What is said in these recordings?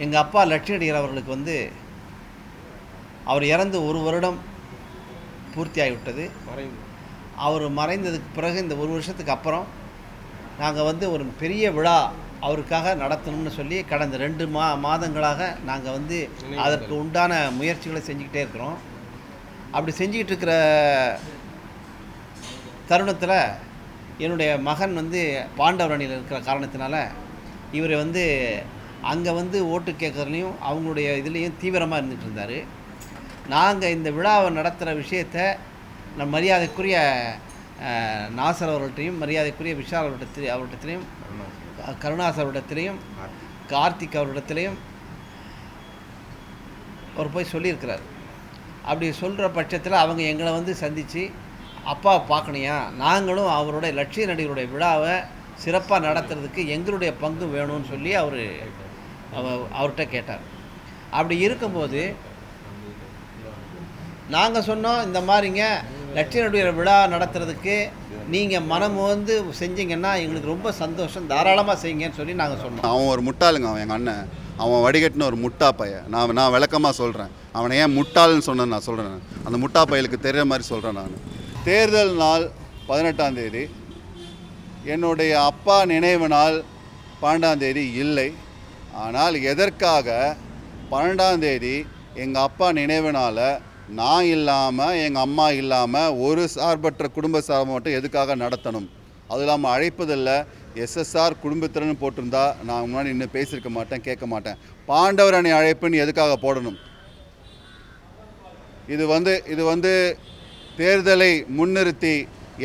எங்கள் அப்பா லட்சுமடிகர் அவர்களுக்கு வந்து அவர் இறந்து ஒரு வருடம் பூர்த்தி ஆகிவிட்டது மறைந்து. அவர் மறைந்ததுக்கு பிறகு இந்த ஒரு வருஷத்துக்கு அப்புறம் நாங்கள் வந்து ஒரு பெரிய விழா அவருக்காக நடத்தணும்னு சொல்லி கடந்த ரெண்டு மா மாதங்களாக நாங்கள் வந்து அதற்கு உண்டான முயற்சிகளை செஞ்சுக்கிட்டே இருக்கிறோம். அப்படி செஞ்சுக்கிட்டு இருக்கிற தருணத்தில் என்னுடைய மகன் வந்து பாண்டவர் அணியில் இருக்கிற காரணத்தினால இவர் வந்து அங்கே வந்து ஓட்டு கேட்குறதுலையும் அவங்களுடைய இதுலேயும் தீவிரமாக இருந்துகிட்டு இருந்தார். நாங்கள் இந்த விழாவை நடத்துகிற விஷயத்தை நம் மரியாதைக்குரிய நாசர் அவர்கள்ட்டையும் மரியாதைக்குரிய விஷால் அவர்கிட்ட அவர்கிட்டத்திலையும் கருணாஸ் அவரிடத்திலையும் கார்த்திக் அவரிடத்திலையும் அவர் போய் சொல்லியிருக்கிறார். அப்படி சொல்கிற பட்சத்தில் அவங்க எங்களை வந்து சந்தித்து அப்பா பார்க்கணையா நாங்களும் அவருடைய லட்சிய நடிகருடைய விழாவை சிறப்பாக நடத்துறதுக்கு எங்களுடைய பங்கு வேணும்னு சொல்லி அவர் அவர்கிட்ட கேட்டார். அப்படி இருக்கும்போது நாங்கள் சொன்னோம் இந்த மாதிரிங்க லட்சியனுடைய விழா நடத்துறதுக்கு நீங்கள் மனம் வந்து செஞ்சீங்கன்னா எங்களுக்கு ரொம்ப சந்தோஷம் தாராளமாக செய்யுங்கன்னு சொல்லி நாங்கள் சொன்னோம். அவன் ஒரு முட்டாளுங்க அவன் எங்கள் அண்ணன். அவன் வடிகட்டின ஒரு முட்டா பையன். நான் நான் விளக்கமாக சொல்கிறேன் அவனை ஏன் முட்டாள்னு சொன்னேன் நான் சொல்கிறேன் அந்த முட்டா பையலுக்கு தெரிகிற மாதிரி சொல்கிறேன் நான். தேர்தல் நாள் பதினெட்டாம் தேதி. என்னுடைய அப்பா நினைவு நாள் பன்னெண்டாம் தேதி இல்லை. ஆனால் எதற்காக? பன்னெண்டாம் தேதி எங்கள் அப்பா நினைவுனால் நான் இல்லாமல் எங்கள் அம்மா இல்லாமல் ஒரு சார்பற்ற குடும்ப சார்பு மட்டும் எதுக்காக நடத்தணும்? அதுவும் இல்லாமல் அழைப்பதில்லை. எஸ்எஸ்ஆர் குடும்பத்திறன் போட்டிருந்தா நான் முன்னாடி இன்னும் பேசியிருக்க மாட்டேன் கேட்க மாட்டேன். பாண்டவர் அணி அழைப்புன்னு எதுக்காக போடணும்? இது வந்து இது வந்து தேர்தலை முன்னிறுத்தி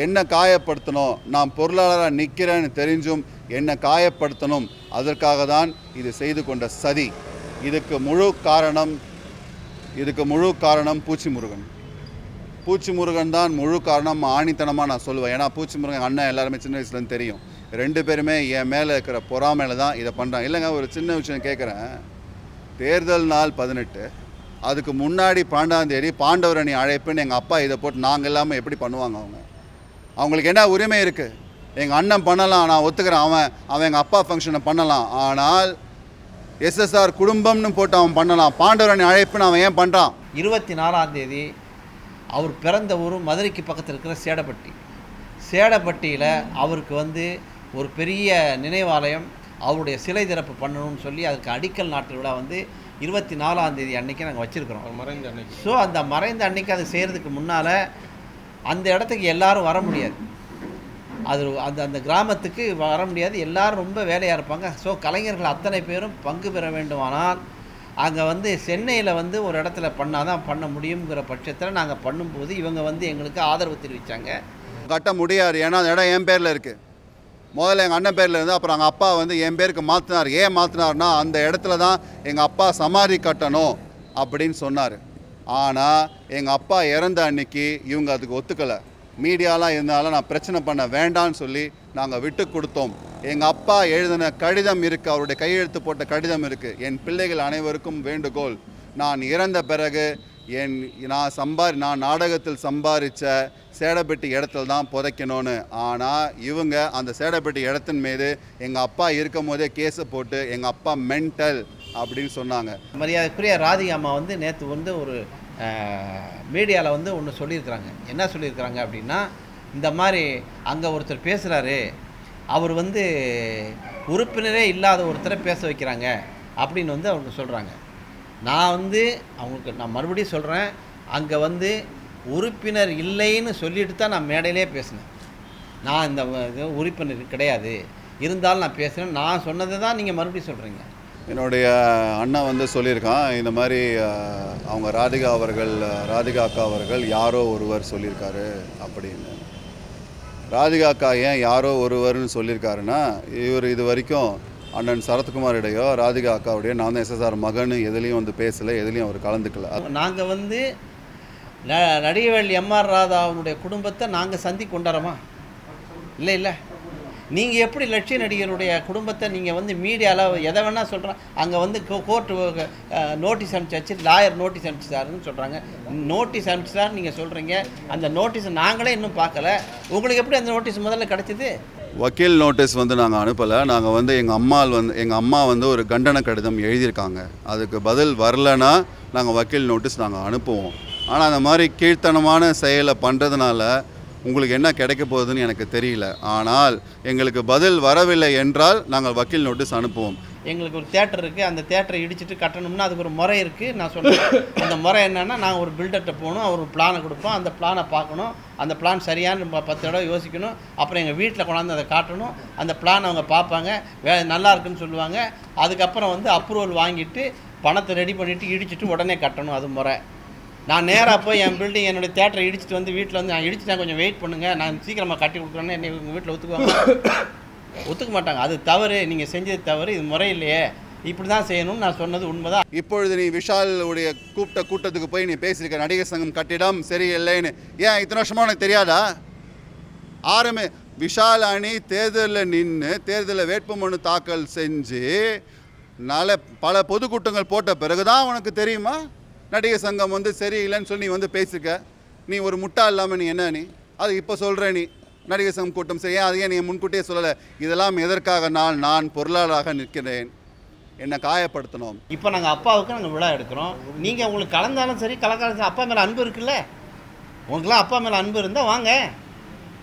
என்ன காயப்படுத்தணும் நான் பொருளாளராக நிற்கிறேன்னு தெரிஞ்சும் என்ன காயப்படுத்தணும். அதற்காக தான் இது செய்து கொண்ட சதி. இதுக்கு முழு காரணம் இதுக்கு முழு காரணம் பூச்சி முருகன். பூச்சி முருகன் தான் முழு காரணம் ஆணித்தனமாக நான் சொல்லுவேன். ஏன்னா பூச்சி முருகன் அண்ணன் எல்லாருமே சின்ன வயசுலேருந்து தெரியும். ரெண்டு பேருமே என் மேலே இருக்கிற பொறாமையில் தான் இதை பண்ணுறாங்க இல்லைங்க ஒரு சின்ன விஷயம் கேட்குறேன். தேர்தல் நாள் பதினெட்டு. அதுக்கு முன்னாடி பன்னெண்டாம் தேதி பாண்டவர் அணி அழைப்புன்னு எங்கள் அப்பா இதை போட்டு நாங்கள் இல்லாமல் எப்படி பண்ணுவாங்க அவங்க? அவங்களுக்கு என்ன உரிமை இருக்குது எங்கள் அண்ணன் பண்ணலாம் நான் ஒத்துக்கிறேன். அவன் அவன் எங்கள் அப்பா ஃபங்க்ஷனை பண்ணலாம். ஆனால் எஸ்எஸ்ஆர் குடும்பம்னு போட்டு அவன் பண்ணலாம். பாண்டவர் அணி அழைப்புன்னு அவன் ஏன் பண்ணுறான் இருபத்தி நாலாம் தேதி அவர் பிறந்த ஊர் மதுரைக்கு பக்கத்தில் இருக்கிற சேடப்பட்டி. சேடப்பட்டியில் அவருக்கு வந்து ஒரு பெரிய நினைவாலயம் அவருடைய சிலை திறப்பு பண்ணணும்னு சொல்லி அதுக்கு அடிக்கல் நாட்டு விழா வந்து இருபத்தி நாலாம் தேதி அன்னைக்கு நாங்கள் வச்சுருக்கிறோம். மறைந்த அன்னைக்கு. ஸோ அந்த மறைந்த அன்னைக்கு அது செய்கிறதுக்கு முன்னால் அந்த இடத்துக்கு எல்லாரும் வர முடியாது. அது அந்த அந்த கிராமத்துக்கு வர முடியாது. எல்லாரும் ரொம்ப வேலையாக இருப்பாங்க. ஸோ கலைஞர்கள் அத்தனை பேரும் பங்கு பெற வேண்டுமானால் அங்கே வந்து சென்னையில் வந்து ஒரு இடத்துல பண்ணால் தான் பண்ண முடியுங்கிற பட்சத்தில் நாங்கள் பண்ணும்போது இவங்க வந்து எங்களுக்கு ஆதரவு தெரிவித்தாங்க கட்ட முடியாது. ஏன்னா அந்த இடம் என் பேரில் இருக்குது முதல்ல எங்கள் அண்ணன் பேரில் இருந்து அப்புறம் எங்கள் அப்பா வந்து என் பேருக்கு மாற்றினார் ஏன் மாற்றினார்னா அந்த இடத்துல தான் எங்கள் அப்பா சமாதி கட்டணும் அப்படின்னு சொன்னார். ஆனால் எங்கள் அப்பா இறந்த அன்னைக்கு இவங்க அதுக்கு ஒத்துக்கலை. மீடியாலாம் இருந்தாலும் நான் பிரச்சனை பண்ண வேண்டாம்னு சொல்லி நாங்கள் விட்டு கொடுத்தோம். எங்கள் அப்பா எழுதின கடிதம் இருக்குது அவருடைய கையெழுத்து போட்ட கடிதம் இருக்குது என் பிள்ளைகள் அனைவருக்கும் வேண்டுகோள். நான் இறந்த பிறகு என் நான் சம்பாரி நான் நாடகத்தில் சம்பாரித்த சேடப்பட்டி இடத்துல தான் புதைக்கணும்னு. ஆனால் இவங்க அந்த சேடப்பட்டி இடத்தின் மீது எங்கள் அப்பா இருக்கும் போதே கேஸை போட்டு எங்கள் அப்பா மென்டல். அப்படின்னு சொன்னாங்க. மரியாதைக்குரிய ராதிகா அம்மா வந்து நேற்று வந்து ஒரு மீடியாவில் வந்து ஒன்று சொல்லியிருக்கிறாங்க. என்ன சொல்லியிருக்கிறாங்க அப்படின்னா இந்த மாதிரி அங்கே ஒருத்தர் பேசுகிறாரு அவர் வந்து உறுப்பினரே இல்லாத ஒருத்தரை பேச வைக்கிறாங்க அப்படின்னு வந்து அவங்க சொல்கிறாங்க நான் வந்து அவங்களுக்கு நான் மறுபடியும் சொல்கிறேன் அங்கே வந்து உறுப்பினர் இல்லைன்னு சொல்லிட்டு தான் நான் மேடையிலே பேசினேன். நான் இந்த உறுப்பினர் கிடையாது. இருந்தாலும் நான் பேசுகிறேன் நான் சொன்னதை தான் நீங்கள் மறுபடியும் சொல்கிறீங்க என்னுடைய அண்ணன் வந்து சொல்லியிருக்கான் இந்த மாதிரி அவங்க ராதிகா அவர்கள் ராதிகா அக்கா அவர்கள் யாரோ ஒருவர் சொல்லியிருக்காரு அப்படின்னு. ராதிகா அக்கா ஏன் யாரோ ஒருவர்னு சொல்லியிருக்காருன்னா இவர் இது வரைக்கும் அண்ணன் சரத்குமாரிடையோ ராதிகா அக்காவுடையோ நான் தான் எஸ்எஸ்ஆர் மகன் எதுலேயும் வந்து பேசலை எதுலேயும் அவர் கலந்துக்கல. நாங்கள் வந்து ந நடிகவேல் எம்ஆர் ராதாவுடைய குடும்பத்தை நாங்கள் சந்தி கொண்டாடுறோமா? இல்லை இல்லை. நீங்கள் எப்படி லட்சிய நடிகருடைய குடும்பத்தை நீங்கள் வந்து மீடியாவில் எதை வேணால் சொல்கிறேன் அங்கே வந்து கோர்ட்டு நோட்டீஸ் அனுப்பிச்சாச்சு லாயர் நோட்டீஸ் அனுப்பிச்சாருன்னு சொல்கிறாங்க நோட்டீஸ் அனுப்பிச்சார் நீங்கள் சொல்கிறீங்க அந்த நோட்டீஸை நாங்களே இன்னும் பார்க்கல. உங்களுக்கு எப்படி அந்த நோட்டீஸ் முதல்ல கிடச்சிது? வக்கீல் நோட்டீஸ் வந்து நாங்கள் அனுப்பலை. நாங்கள் வந்து எங்கள் அம்மா வந்து எங்கள் அம்மா வந்து ஒரு கண்டன கடிதம் எழுதியிருக்காங்க. அதுக்கு பதில் வரலன்னா நாங்கள் வக்கீல் நோட்டீஸ் நாங்கள் அனுப்புவோம். ஆனால் அந்த மாதிரி கீழ்த்தனமான செயலை பண்ணுறதுனால உங்களுக்கு என்ன கிடைக்க போகுதுன்னு எனக்கு தெரியல. ஆனால் எங்களுக்கு பதில் வரவில்லை என்றால் நாங்கள் வக்கீல் நோட்டீஸ் அனுப்புவோம். எங்களுக்கு ஒரு தேட்டர் இருக்குது அந்த தேட்டரை இடிச்சிட்டு கட்டணும்னா அதுக்கு ஒரு முறை இருக்குது நான் சொல்கிறேன் அந்த முறை என்னென்னா நாங்கள் ஒரு பில்டர்கிட்ட போகணும். அவர் ஒரு பிளானை கொடுப்போம். அந்த பிளானை பார்க்கணும். அந்த பிளான் சரியான ப- பத்து தடவை யோசிக்கணும். அப்புறம் எங்கள் வீட்டில் கொண்டாந்து அதை காட்டணும். அந்த பிளான் அவங்க பார்ப்பாங்க. வே நல்லா இருக்குன்னு சொல்லுவாங்க. அதுக்கப்புறம் வந்து அப்ரூவல் வாங்கிட்டு பணத்தை ரெடி பண்ணிவிட்டு இடிச்சிட்டு உடனே கட்டணும். அது முறை. நான் நேராக போய் என் பில்டிங் என்னுடைய தேட்டரை இடிச்சிட்டு வந்து வீட்டில் வந்து நான் இடிச்சிட்டேன் கொஞ்சம் வெயிட் பண்ணுங்கள் நான் சீக்கிரமாக கட்டி கொடுக்குறேன்னு என்னை உங்கள் வீட்டில் ஒத்துக்குவாங்க. ஒத்துக்க மாட்டாங்க. அது தவறு. நீங்கள் செஞ்சது தவறு. இது முறை இல்லையே இப்படி தான் செய்யணும்னு நான் சொன்னது உண்மைதான். இப்பொழுது நீ விஷாலுடைய கூப்பிட்ட கூட்டத்துக்கு போய் நீ பேசியிருக்க நடிகர் சங்கம் கட்டிடம் சரியில்லைன்னு. ஏன் இத்தனை வருஷமா உனக்கு தெரியாதா? ஆரம்பி விஷால் அணி தேர்தலில் நின்று தேர்தலில் வேட்புமனு தாக்கல் செஞ்சு நல்ல பல பொதுக்கூட்டங்கள் போட்ட பிறகு தான் உனக்கு தெரியுமா? நடிகர் சங்கம் வந்து சரியில்லைன்னு சொல்லி நீ வந்து பேசிக்க நீ ஒரு முட்டா இல்லாமல் நீ என்ன நீ? அது இப்போ சொல்கிற நீ. நடிகர் சங்கம் கூட்டம் சரி ஏன் அதையே நீ முன்கூட்டியே சொல்லலை? இதெல்லாம் எதற்காக நான் நான் பொருளாளராக நிற்கிறேன்? என்னை காயப்படுத்தணும். இப்போ நாங்கள் அப்பாவுக்கு நாங்கள் விழா எடுக்கிறோம். நீங்கள் உங்களுக்கு கலந்தாலும் சரி கலக்காலும் சரி அப்பா மேலே அன்பு இருக்குல்ல? உங்களுக்குலாம் அப்பா மேலே அன்பு இருந்தால் வாங்க.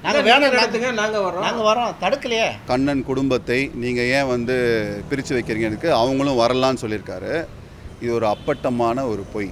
நாங்கள் வேணும் நடத்துங்க நாங்க வர்றோம். நாங்கள் வரோம் தடுக்கலையே. கண்ணன் குடும்பத்தை நீங்கள் ஏன் வந்து பிரித்து வைக்கிறீங்கன்னு அவங்களும் வரலான்னு சொல்லியிருக்காரு. இது ஒரு அப்பட்டமான ஒரு பொய்.